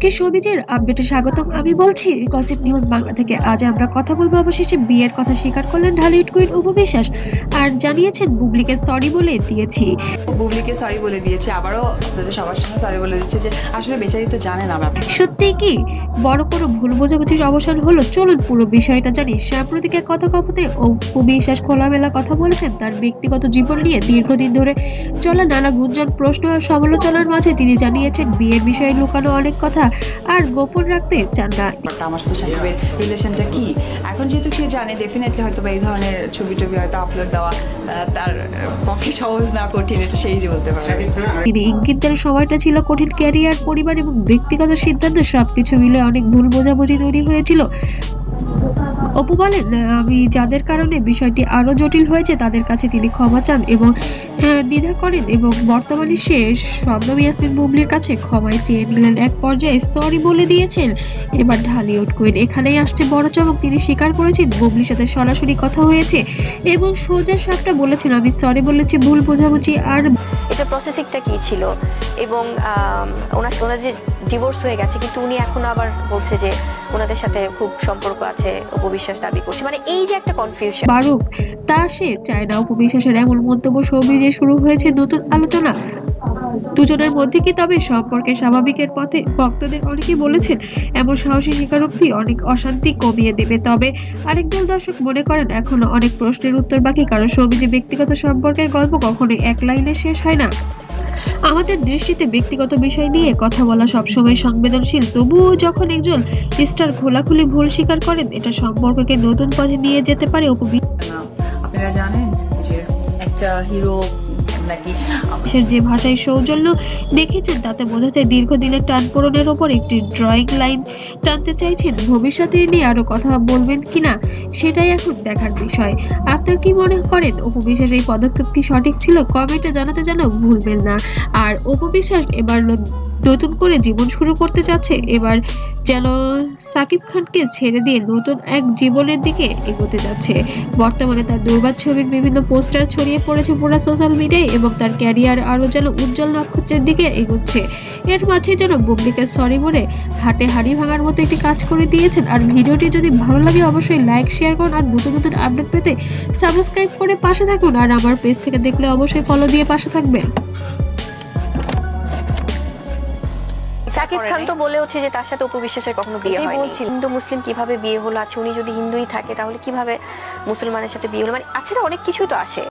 আজকে শোবিজের আপডেটে স্বাগতম। আমি বলছি গসিপ নিউজ বাংলা থেকে আজ আমরা কথা বলব অবশেষে বিয়ের কথা স্বীকার করলেন ঢালিউড কুইন উপবিশ্বাস আর জানিয়েছেন বুবলিকে সরি বলে দিয়েছি। বুবলিকে সরি বলে দিয়েছে আবারও আপনাদের সবার সামনে সরি বলে দিচ্ছে যে আসলে বেচারি তো জানে না সত্যি কি? বড় কোনো ভুল বোঝাবুঝির অবসান হলো? চলুন পুরো বিষয়টা জানি। সাম্প্রতিক এক কথা কথে উপবিশ্বাস খোলামেলা কথা বলেছেন তার ব্যক্তিগত জীবন নিয়ে দীর্ঘদিন ধরে চলা নানা গুঞ্জন প্রশ্ন আর সমালোচনার মাঝে তিনি জানিয়েছেন বিয়ের বিষয়ে লুকানো অনেক কথা আর গোপন রাখতে চান না। আমার সাথে সাকিবের রিলেশনটা কি? এখন যেহেতু সে জানে ডেফিনেটলি হয়তো এই ধরনের ছবি টবি হয়তো আপলোড দেওয়া তার পক্ষে সহজ না কঠিন এটা সেই বলতে পারবে তিনি ইঙ্গিতের সময়টা ছিল কঠিন ক্যারিয়ার পরিবার এবং ব্যক্তিগত সিদ্ধান্ত সবকিছু মিলে অনেক ভুল বোঝাবুঝি তৈরি হয়েছিল। অপু বলেন আমি যাদের কারণে বিষয়টি আরও জটিল হয়েছে, তাদের কাছে তিনি ক্ষমা চান এবং দ্বিধা করেন এবং বর্তমানে সে শবনম ইয়াসমিন বুবলির কাছে ক্ষমায় চেয়ে নিলেন। এক পর্যায়ে সরি বলে দিয়েছেন, এবার ঢালিউড কুইন এখানেই আসছে বড় চমক। তিনি স্বীকার করেছেন, বুবলির সাথে সরাসরি কথা হয়েছে এবং সোজা সাপটা বলেছেন, আমি সরি বলেছি, ভুল বোঝাবুঝি আর এটা প্রসেসিংটা কি ছিল? এবং ওনার ওনার যে ডিভোর্স হয়ে গেছে, কিন্তু উনি এখন আবার বলছে যে ওনাদের সাথে খুব সম্পর্ক আছে উপবিশ্বাস দাবি করছে। মানে এই যে একটা কনফিউশন বারুক, তা সে চায় না উপবিশ্বাসের এমন মন্তব্য সবিজে শুরু হয়েছে নতুন আলোচনা। দুজনের মধ্যে কি তবে সম্পর্কে স্বাভাবিকের পথে ভক্তদের অনেকেই বলেছেন, এমন সাহসী স্বীকারোক্তি অনেক অশান্তি কমিয়ে দেবে। তবে আরেক দল দর্শক মনে করেন, এখনও অনেক প্রশ্নের উত্তর বাকি, কারণ সবিজে ব্যক্তিগত সম্পর্কের গল্প কখনোই এক লাইনে শেষ হয় না। আমাদের দৃষ্টিতে ব্যক্তিগত বিষয় নিয়ে কথা বলা সবসময় সংবেদনশীল। তবুও যখন একজন স্টার খোলাখুলি ভুল স্বীকার করেন, এটা সম্পর্ককে নতুন পথে নিয়ে যেতে পারে উপবি আপনারা জানেন যে একটা হিরো নাকি? সের যে ভাষায় সৌজন্য দেখেছেন, তাতে বোঝা যায় দীর্ঘদিনের টান পূরণের ওপর একটি ড্রয়িং লাইন টানতে চাইছেন। ভবিষ্যতে নিয়ে আরও কথা বলবেন কিনা, সেটাই এখন দেখার বিষয়। আপনার কি মনে করেন উপবিশ্বাস এই পদক্ষেপ কি সঠিক ছিল? কমেন্টে জানাতে যেন ভুলবেন না। আর উপবিশ্বাস এবার নতুন করে জীবন শুরু করতে চাচ্ছে, এবার যেন সাকিব খানকে ছেড়ে দিয়ে নতুন এক জীবনের দিকে এগোতে যাচ্ছে। বর্তমানে তার দুর্বার ছবির বিভিন্ন পোস্টার ছড়িয়ে পড়েছে পুরো সোশ্যাল মিডিয়ায় এবং তার ক্যারিয়ার আরও যেন উজ্জ্বল নক্ষত্রের দিকে এগোচ্ছে। এর মাঝে যেন বুবলিকে সরি বলে হাটে হাড়ি ভাঙার মতো একটি কাজ করে দিয়েছেন। আর ভিডিওটি যদি ভালো লাগে অবশ্যই লাইক শেয়ার করুন আর নতুন নতুন আপডেট পেতে সাবস্ক্রাইব করে পাশে থাকুন। আর আমার পেজ থেকে দেখলে অবশ্যই ফলো দিয়ে পাশে থাকবেন। শাকিব খান তো বলেওছে যে তার সাথে উপবিশ্বাসের কখনো বিয়ে হয়নি। হিন্দু মুসলিম কীভাবে বিয়ে হলো? আছে উনি যদি হিন্দুই থাকে তাহলে কীভাবে মুসলমানের সাথে বিয়ে হলো? মানে আছে না অনেক কিছু তো আসে।